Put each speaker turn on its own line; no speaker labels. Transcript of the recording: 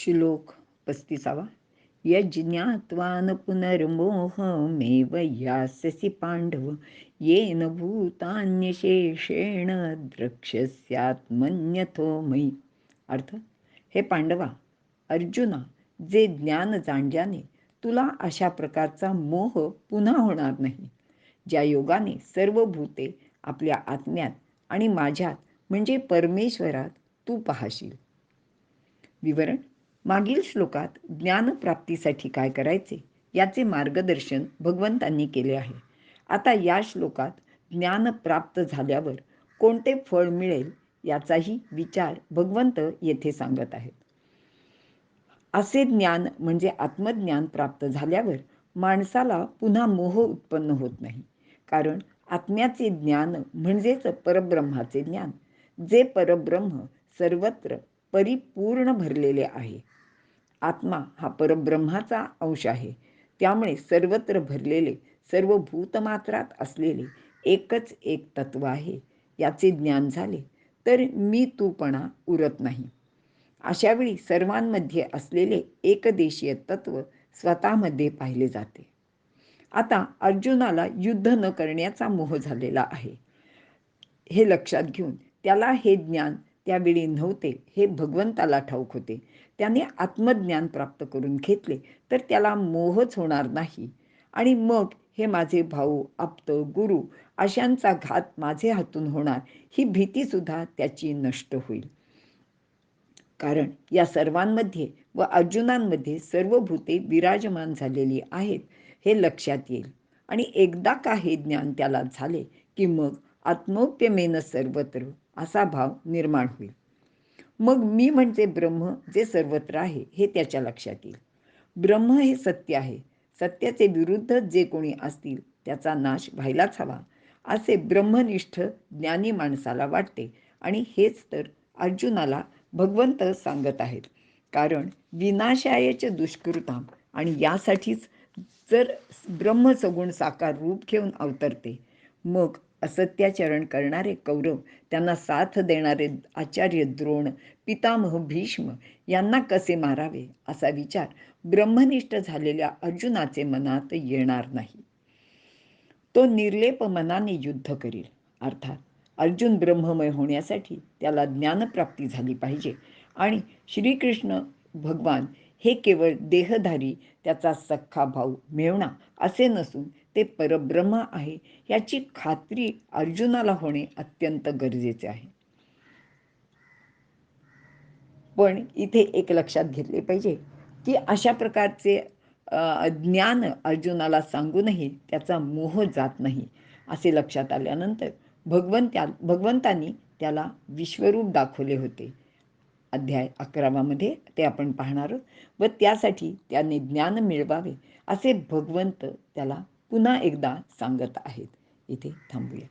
श्लोक पस्तीसावा. यज्ञात्वान पुनर्मोहमेव यास्यसि पांडव. येन भूतान्यशेषेण द्रक्ष्यस्यात्मन्यथो मयी. अर्थ हे पांडवा अर्जुना जे ज्ञान जाणल्याने तुला अशा प्रकारचा मोह पुन्हा होणार नाही. ज्या योगाने सर्व भूते आपल्या आत्म्यात आणि माझ्यात म्हणजे परमेश्वरात तू पाहशील. विवरण मागील श्लोकात ज्ञानप्राप्तीसाठी काय करायचे याचे मार्गदर्शन भगवंतांनी केले आहे. आता या श्लोकात ज्ञान प्राप्त झाल्यावर कोणते फळ मिळेल याचाही विचार भगवंत येथे सांगत आहेत. असे ज्ञान म्हणजे आत्मज्ञान प्राप्त झाल्यावर माणसाला पुन्हा मोह उत्पन्न होत नाही. कारण आत्म्याचे ज्ञान म्हणजेच परब्रह्माचे ज्ञान जे परब्रह्म सर्वत्र परिपूर्ण भरलेले आहे. आत्मा हा परब्रह्माचा अंश आहे. त्यामुळे सर्वत्र भरलेले सर्व भूतमात्रात असलेले एकच एक तत्व आहे. याचे ज्ञान झाले तर मी तूपणा उरत नाही. अशावेळी सर्वांमध्ये असलेले एकदेशीय तत्व स्वतःमध्ये पाहिले जाते. आता अर्जुनाला युद्ध न करण्याचा मोह झालेला आहे. हे लक्षात घेऊन त्याला हे ज्ञान त्यावेळी नव्हते हे भगवंताला ठाऊक होते. त्याने आत्मज्ञान प्राप्त करून घेतले तर त्याला मोहच होणार नाही. आणि मग हे माझे भाऊ आप्त गुरु अशांचा घात माझे हातून होणार ही भीतीसुद्धा त्याची नष्ट होईल. कारण या सर्वांमध्ये व अर्जुनांमध्ये सर्व भूते विराजमान झालेली आहेत हे लक्षात येईल. आणि एकदा का हे ज्ञान त्याला झाले की मग आत्मोप्यमेन सर्वत्र असा भाव निर्माण होईल. मग मी म्हणजे ब्रह्म जे सर्वत्र आहे हे त्याच्या लक्षात येईल. ब्रह्म हे सत्य आहे. सत्याचे विरुद्ध जे कोणी असतील त्याचा नाश व्हायलाच हवा. असे ब्रह्मनिष्ठ ज्ञानी माणसाला वाटते. आणि हेच तर अर्जुनाला भगवंत सांगत आहेत. कारण विनाशायचे दुष्कृताम आणि यासाठीच जर ब्रह्मसगुण साकार रूप घेऊन अवतरते मग असत्याचरण करणारे कौरव त्यांना साथ देणारे आचार्य द्रोण पितामह भीष्म यांना कसे मारावे असा विचार ब्रह्मनिष्ठ झालेल्या अर्जुनाचे मनात येणार नाही. तो निर्लेप मनाने युद्ध करील. अर्थात अर्जुन ब्रह्ममय होण्यासाठी त्याला ज्ञानप्राप्ती झाली पाहिजे आणि श्रीकृष्ण भगवान हे केवळ देहधारी त्याचा सख्खा भाऊ मेवणा असे नसून ते परब्रह्म आहे याची खात्री अर्जुनाला होणे अत्यंत गरजेचे आहे. पण इथे एक लक्षात घेतले पाहिजे की अशा प्रकारचे ज्ञान अर्जुनाला सांगूनही त्याचा मोह जात नाही असे लक्षात आल्यानंतर भगवंत्या भगवंतांनी त्याला विश्वरूप दाखवले होते. अध्याय अकरावामध्ये ते आपण पाहणार व त्यासाठी त्याने ज्ञान मिळवावे असे भगवंत त्याला पुन्हा एकदा सांगत आहेत. इथे थांबूया.